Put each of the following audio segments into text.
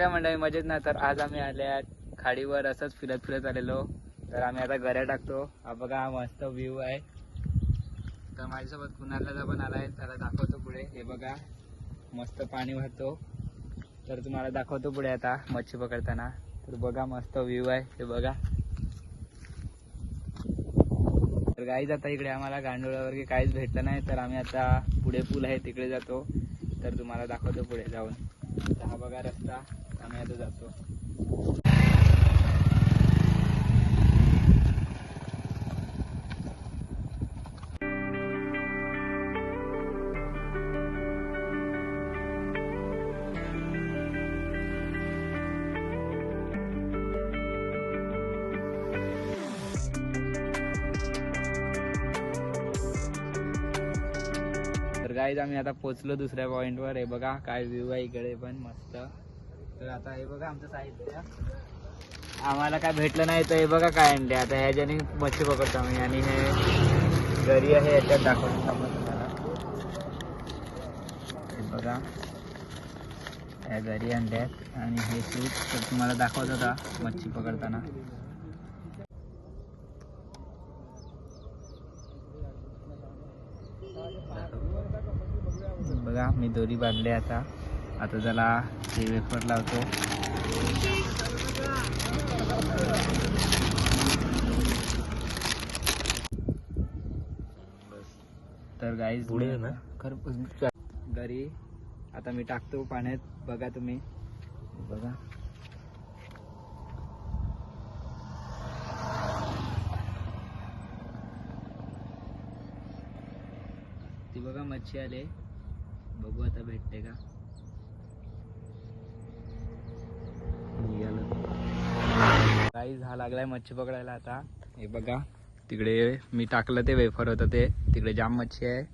काय मंडळी मजेत ना? तर आज आम्ही आल्या खाडीवर असंच फिरत फिरत आलेलो. तर आम्ही आता गऱ्या टाकतो. हा बघा हा मस्त व्ह्यू आहे. तर माझ्यासोबत कुणाला पण आला आहे. त्याला दाखवतो पुढे. हे बघा मस्त पाणी वाहतो. तर तुम्हाला दाखवतो पुढे आता मच्छी पकडताना. तर बघा मस्त व्ह्यू आहे. हे बघा. तर गाईज आता इकडे आम्हाला गांडोळावर काहीच भेटलं नाही. तर आम्ही आता पुढे पूल आहे तिकडे जातो. तर तुम्हाला दाखवतो पुढे जाऊन. हा बघा रस्ता. आम्ही आता जातो. गाईज आम्ही आता पोचलो दुसऱ्या पॉइंटवर हे बघा काय व्ह्यू आहे इकडे पण मस्त. तर आता हे बघा आमचं साहित्य. आम्हाला काय भेटलं नाही तर हे बघा काय आणले. आता ह्याच्याने मच्छी पकडतो आम्ही आणि हे घरी आहे याच्यात दाखवतो हे बघा. ह्या घरी आणल्यात. आणि हे सूट तर तुम्हाला दाखवत होता मच्छी पकडताना. बघा मी दोरी बांधले आता. आता त्याला हे वेफर लावतो. तर गाईज पुढे ना? घरी. आता मी टाकतो पाण्यात. बघा तुम्ही. बघा. ती बघा मच्छी आले बघू आता भेटते का? काही हा लागलाय मच्छी पकडायला आता. हे बघा तिकडे मी टाकलं ते वेफर होतं ते. तिकडे जाम मच्छी आहे.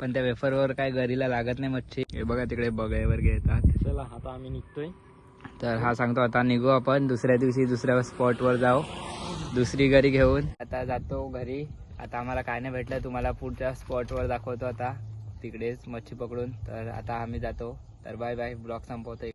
पण त्या वेफरवर काय घरीला लागत नाही मच्छी. हे बघा तिकडे बघायवर येतात. चला आता आम्ही निघतोय. तर हा सांगतो आता निघू आपण. दुसऱ्या दिवशी दुसऱ्या स्पॉटवर जाऊ. दुसरी घरी घेऊन. आता जातो घरी. आता आम्हाला काय नाही भेटलं तुम्हाला पुढच्या स्पॉटवर दाखवतो आता. तिकडेच मच्छी पकडून. तर आता आम्ही जातो. तर बाय बाय ब्लॉग संपवतो